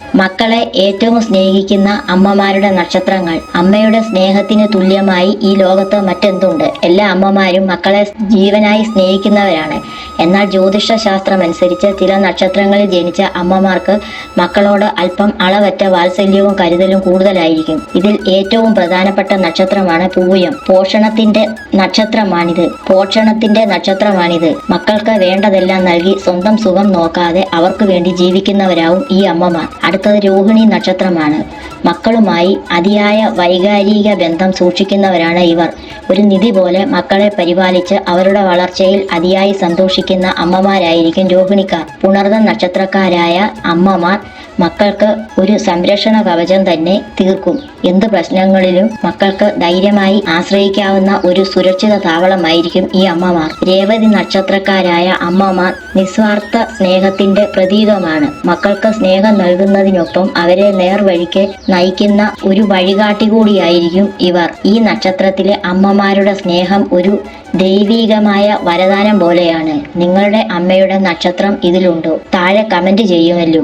മക്കളെ ഏറ്റവും സ്നേഹിക്കുന്ന അമ്മമാരുടെ നക്ഷത്രങ്ങൾ. അമ്മയുടെ സ്നേഹത്തിന് തുല്യമായി ഈ ലോകത്ത് മറ്റെന്തുണ്ട്? എല്ലാ അമ്മമാരും മക്കളെ ജീവനായി സ്നേഹിക്കുന്നവരാണ്. എന്നാൽ ജ്യോതിഷ ശാസ്ത്രം അനുസരിച്ച് ചില നക്ഷത്രങ്ങളിൽ ജനിച്ച അമ്മമാർക്ക് മക്കളോട് അല്പം അളവറ്റ വാത്സല്യവും കരുതലും കൂടുതലായിരിക്കും. ഇതിൽ ഏറ്റവും പ്രധാനപ്പെട്ട നക്ഷത്രമാണ് പൂയം. പോഷണത്തിന്റെ നക്ഷത്രമാണിത്. പോഷണത്തിന്റെ നക്ഷത്രമാണിത്. മക്കൾക്ക് വേണ്ടതെല്ലാം നൽകി സ്വന്തം സുഖം നോക്കാതെ അവർക്ക് വേണ്ടി ജീവിക്കുന്നവരാവും ഈ അമ്മമാർ. അടുത്തത് രോഹിണി നക്ഷത്രമാണ്. മക്കളുമായി അതിയായ വൈകാരിക ബന്ധം സൂക്ഷിക്കുന്നവരാണ് ഇവർ. ഒരു നിധി പോലെ മക്കളെ പരിപാലിച്ച് അവരുടെ വളർച്ചയിൽ അതിയായി സന്തോഷിക്കുന്ന അമ്മമാരായിരിക്കും രോഹിണിക്കാർ. പുണർന്ന നക്ഷത്രക്കാരായ അമ്മമാർ മക്കൾക്ക് ഒരു സംരക്ഷണ കവചം തന്നെ തീർക്കും. എന്ത് പ്രശ്നങ്ങളിലും മക്കൾക്ക് ധൈര്യമായി ആശ്രയിക്കാവുന്ന ഒരു സുരക്ഷിത താവളമായിരിക്കും ഈ അമ്മമാർ. രേവതി നക്ഷത്രക്കാരായ അമ്മമാർ നിസ്വാർത്ഥ സ്നേഹത്തിന്റെ പ്രതീകമാണ്. മക്കൾക്ക് സ്നേഹം നൽകുന്നതിനൊപ്പം അവരെ നേർവഴിക്ക് നയിക്കുന്ന ഒരു വഴികാട്ടി കൂടിയായിരിക്കും ഇവർ. ഈ നക്ഷത്രത്തിലെ അമ്മമാരുടെ സ്നേഹം ഒരു ദൈവീകമായ വരദാനം പോലെയാണ്. നിങ്ങളുടെ അമ്മയുടെ നക്ഷത്രം ഇതിലുണ്ടോ. താഴെ കമന്റ് ചെയ്യുമല്ലോ.